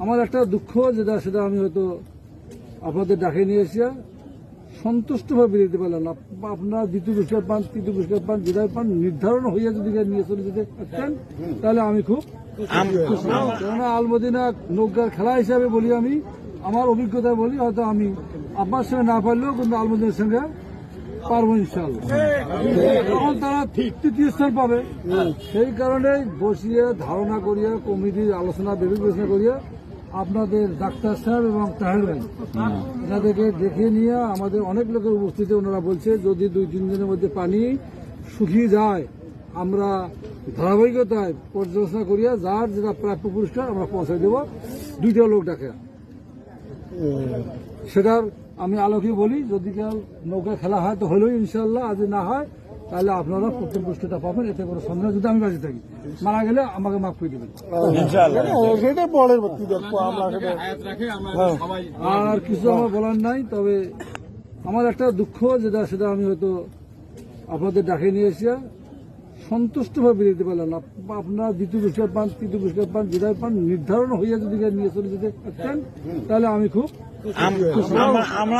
আমার একটা দুঃখ যেটা সেটা আমি হয়তো আপনাদের ডাকে নিয়ে এসে সন্তুষ্টভাবে দিতে পারলাম না আপনার দ্বিতীয় পুরস্কার পান তৃতীয় পুরস্কার পান বিদায় পান নির্ধারণ হইয়া যদি নিয়ে চলে যেতে পারতেন তাহলে আমি খুব। কেননা আলমদিনা নৌকার খেলা হিসাবে বলি আমি আমার অভিজ্ঞতা বলি হয়তো আমি আপনার সঙ্গে না পারলেও কিন্তু আলমদিনের সঙ্গে পারব ইনশাল্লাহ তারা তৃতীয় স্থান পাবে। সেই কারণে বসিয়ে ধারণা করিয়া কমিটির আলোচনা বিবেচনা করিয়া আপনাদের ডাক্তার সাহেব এবং তাহের ভাই, এনাদেরকে দেখে নিয়ে আমাদের অনেক লোকের উপস্থিতি ওনারা বলছে, যদি দুই, তিন দিনের মধ্যে পানি শুকিয়ে যায়, আমরা ধারাবাহিকতায় পর্যালোচনা করিয়া যার যেটা প্রাপ্য পুরস্কার আমরা পৌঁছে দেব। দুইটা লোক ডাকে। সেটার আমি আলোকে বলি যদি কেউ নৌকা খেলা হয় তো হলেও ইনশাল্লাহ আজ না হয় তাহলে আপনারা প্রথম পুরস্কারটা পাবেন এতে করে সন্দেহ যদি আমি বাঁচে থাকি মারা গেলে আমাকে মাফ করে দেবেন। সেটা আর কিছু আমার বলার নাই তবে আমার একটা দুঃখ যেটা সেটা আমি হয়তো আপনাদের ডাকে নিয়ে এসে সন্তুষ্টভাবে বেরিয়ে দিতে পারলাম না। আপনার দ্বিতীয় পুরস্কার পান তৃতীয় পুরস্কার পান বিদায় পান নির্ধারণ হইয়া যদি নিয়ে চলে যেতে পারতেন তাহলে আমি খুব আমরা